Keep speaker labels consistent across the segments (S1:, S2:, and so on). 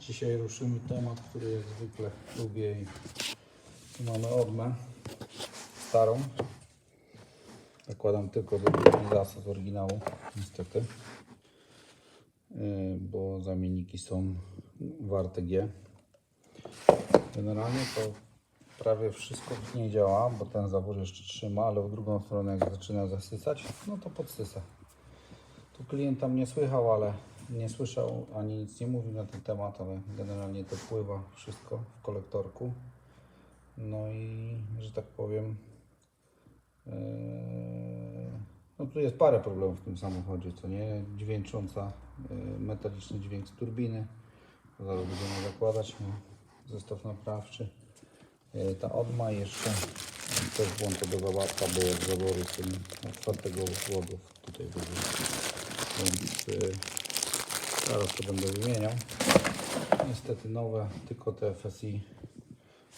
S1: Dzisiaj ruszymy temat, który jak zwykle lubię i mamy odmę starą. Zakładam tylko do zasa z oryginału, niestety, Yy, bo zamienniki są warte G. Generalnie to prawie wszystko w niej działa, bo ten zawór jeszcze trzyma, ale w drugą stronę jak zaczyna zasycać, no to podsysa. Tu klient tam nie słychał, ale nie słyszał ani nic nie mówił na ten temat, ale generalnie to pływa wszystko w kolektorku. No i że tak powiem, yy, no tu jest parę problemów w tym samochodzie, co nie? Dźwięcząca, yy, metaliczny dźwięk z turbiny. Zaraz będziemy zakładać, no, zestaw naprawczy. Yy, Ta odma jeszcze też włączonego łapka, bo od zaworu tym otwartego rozwodu tutaj będzie. Więc zaraz to będę wymieniał. Niestety nowe, tylko te FSI.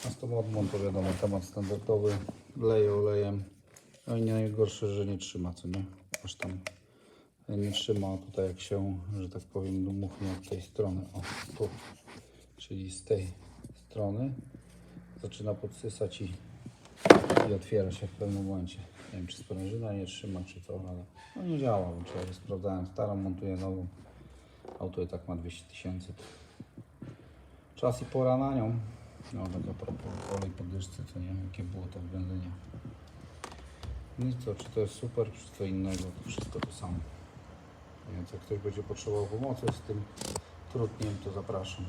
S1: A z tą odmą to wiadomo, temat standardowy. Leje olejem. No i najgorsze, że nie trzyma, co nie? Aż tam nie trzyma tutaj jak się, że tak powiem, dmuchnie od tej strony. O, tu. Czyli z tej strony zaczyna podsysać i, i otwiera się w pewnym momencie. Nie wiem, czy sprężyna nie trzyma, czy co, ale no nie działa. Bo wczoraj sprawdzałem starą, montuję nową. Auto i tak ma 200 tysięcy. Czas i pora na nią. No tak a propos olej po dyszce, co nie wiem, jakie było to benzynie. Nic co, czy to jest super, czy co innego, to wszystko to samo. Więc jak ktoś będzie potrzebował pomocy z tym trudniem, to zapraszam.